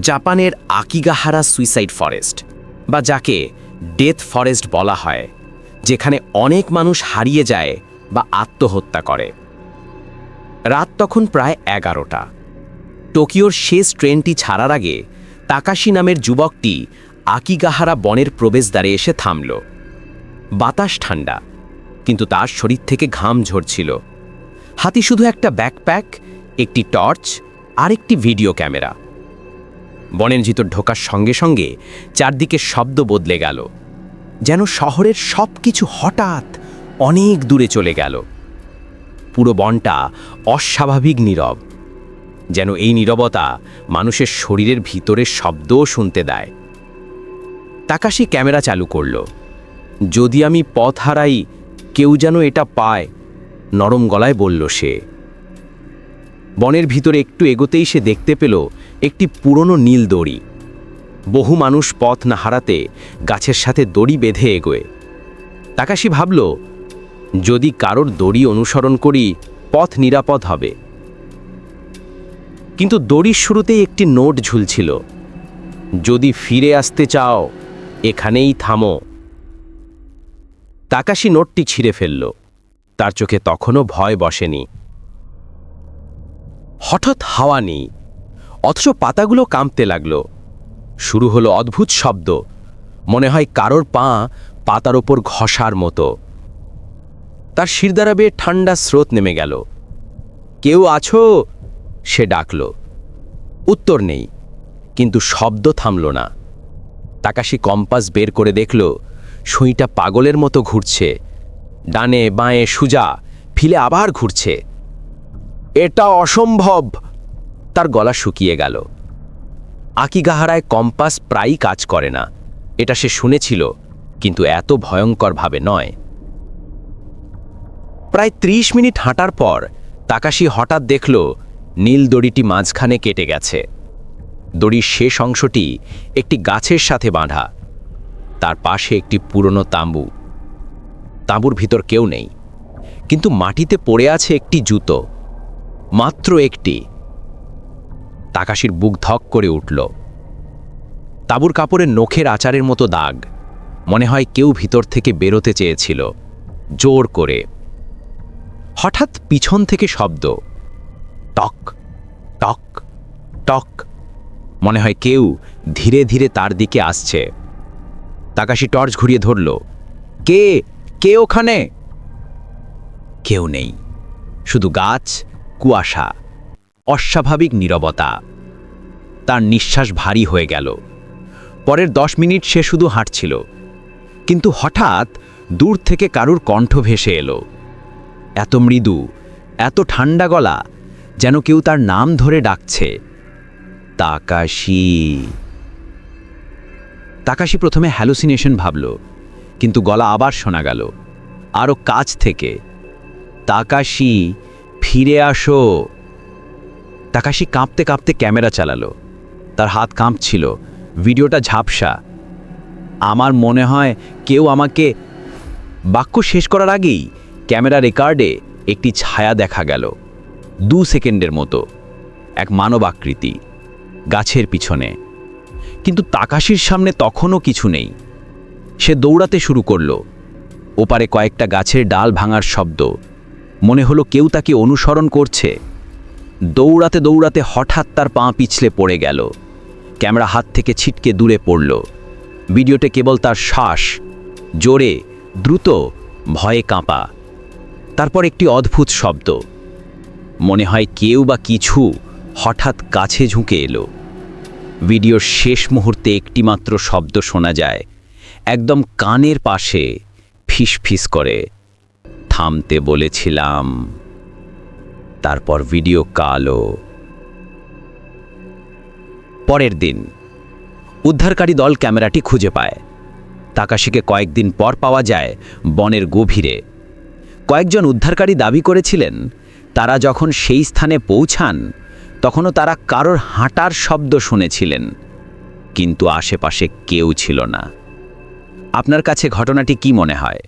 জাপানের আকিগাহারা suicide forest, বা যাকে ডেথ ফরেস্ট বলা হয়, যেখানে অনেক মানুষ হারিয়ে যায় বা আত্মহত্যা করে। রাত তখন প্রায় এগারোটা। টোকিওর শেষ ট্রেনটি ছাড়ার আগে তাকাশি নামের যুবকটি আকিগাহারা বনের প্রবেশদ্বারে এসে থামল। বাতাস ঠান্ডা, কিন্তু তার শরীর থেকে ঘাম ঝরছিল। হাতি শুধু একটা ব্যাকপ্যাক, একটি টর্চ আর একটি ভিডিও ক্যামেরা। বনের ভিতর ঢোকার সঙ্গে সঙ্গে চারদিকে শব্দ বদলে গেল, যেন শহরের সব কিছু হঠাৎ অনেক দূরে চলে গেল। পুরো বনটা অস্বাভাবিক নীরব, যেন এই নীরবতা মানুষের শরীরের ভিতরের শব্দও শুনতে দেয়। তাকাশি ক্যামেরা চালু করল, যদি আমি পথ হারাই, কেউ যেন এটা পায়, নরম গলায় বলল সে। বনের ভিতরে একটু এগোতেই সে দেখতে পেল একটি পুরনো নীল দড়ি। বহু মানুষ পথ না হারাতে গাছের সাথে দড়ি বেঁধে এগোয়। তাকাশি ভাবল, যদি কারোর দড়ি অনুসরণ করি, পথ নিরাপদ হবে। কিন্তু দড়ির শুরুতেই একটি নোট ঝুলছিল, যদি ফিরে আসতে চাও, এখানেই থামো। তাকাশি নোটটি ছিঁড়ে ফেলল। তার চোখে তখনও ভয় বসেনি। হঠাৎ হাওয়া নেই, অথচ পাতাগুলো কাঁপতে লাগল। শুরু হলো অদ্ভুত শব্দ, মনে হয় কারোর পা পাতার ওপর ঘষার মতো। তার শিরদারা বেয়ে ঠান্ডা স্রোত নেমে গেল। কেউ আছো? সে ডাকল। উত্তর নেই, কিন্তু শব্দ থামল না। তাকাশি কম্পাস বের করে দেখল, সুইটা পাগলের মতো ঘুরছে। ডানে বাঁয়ে সুজা, ফিলে আবার ঘুরছে। এটা অসম্ভব। তার গলা শুকিয়ে গেল। আকিগাহারায় কম্পাস প্রায়ই কাজ করে না। এটা সে শুনেছিল, কিন্তু এত ভয়ঙ্করভাবে নয়। প্রায় ত্রিশ মিনিট হাঁটার পর তাকাশি হঠাৎ দেখল, নীল দড়িটি মাঝখানে কেটে গেছে। দড়ির শেষ অংশটি একটি গাছের সাথে বাঁধা। তার পাশে একটি পুরনো তাঁবু। তাঁবুর ভিতর কেউ নেই। কিন্তু মাটিতে পড়ে আছে একটি জুতো। মাত্র একটি। তাকাশির বুক ধক করে উঠল। তাঁবুর কাপড়ের নখের আচারের মতো দাগ। মনে হয় কেউ ভিতর থেকে বেরোতে চেয়েছিল। জোর করে। হঠাৎ পিছন থেকে শব্দ। টক টক টক। মনে হয় কেউ ধীরে ধীরে তার দিকে আসছে। তাকাশি টর্চ ঘুরিয়ে ধরল। কে? কে ওখানে? কেউ নেই। শুধু গাছ কুয়াশা, অস্বাভাবিক নীরবতা। তার নিঃশ্বাস ভারী হয়ে গেল। পরের দশ মিনিট সে শুধু হাঁটছিল। কিন্তু হঠাৎ দূর থেকে কারুর কণ্ঠ ভেসে এলো। এত মৃদু, এত ঠান্ডা গলা যেন কেউ তার নাম ধরে ডাকছে। তাকাশি। তাকাশি প্রথমে হ্যালুসিনেশন ভাবল, কিন্তু গলা আবার শোনা গেল। আরও কাছ থেকে। তাকাশি। ফিরে আসো। তাকাশি কাঁপতে কাঁপতে ক্যামেরা চালালো। তার হাত কাঁপছিল। ভিডিওটা ঝাপসা। আমার মনে হয় কেউ আমাকে বাক্য শেষ করার আগেই ক্যামেরা রেকর্ডে একটি ছায়া দেখা গেল। দু সেকেন্ডের মতো। এক মানব আকৃতি গাছের পিছনে। কিন্তু তাকাশির সামনে তখনও কিছু নেই। সে দৌড়াতে শুরু করল। ওপারে কয়েকটা গাছের ডাল ভাঙার শব্দ। মনে হলো কেউ তাকে অনুসরণ করছে। দৌড়াতে দৌড়াতে হঠাৎ তার পা পিছলে পড়ে গেল। ক্যামেরা হাত থেকে ছিটকে দূরে পড়ল। ভিডিওতে কেবল তার শ্বাস। জোরে, দ্রুত, ভয়ে কাঁপা। তারপর একটি অদ্ভুত শব্দ। মনে হয় কেউ বা কিছু হঠাৎ কাছে ঝুঁকে এলো। ভিডিওর শেষ মুহূর্তে একটিমাত্র শব্দ শোনা যায়। একদম কানের পাশে ফিস ফিস করে। থামতে বলেছিলাম। তারপর ভিডিও কালো পরের দিন, উদ্ধারকারী দল ক্যামেরাটি খুঁজে পায়। তাকাশিকে কয়েকদিন পর পাওয়া যায় বনের গভীরে। কয়েকজন উদ্ধারকারী দাবি করেছিলেন, তারা যখন সেই স্থানে পৌঁছান, তখনও তারা কারোর হাঁটার শব্দ শুনেছিলেন, কিন্তু আশেপাশে কেউ ছিল না। আপনার কাছে ঘটনাটি কি মনে হয়?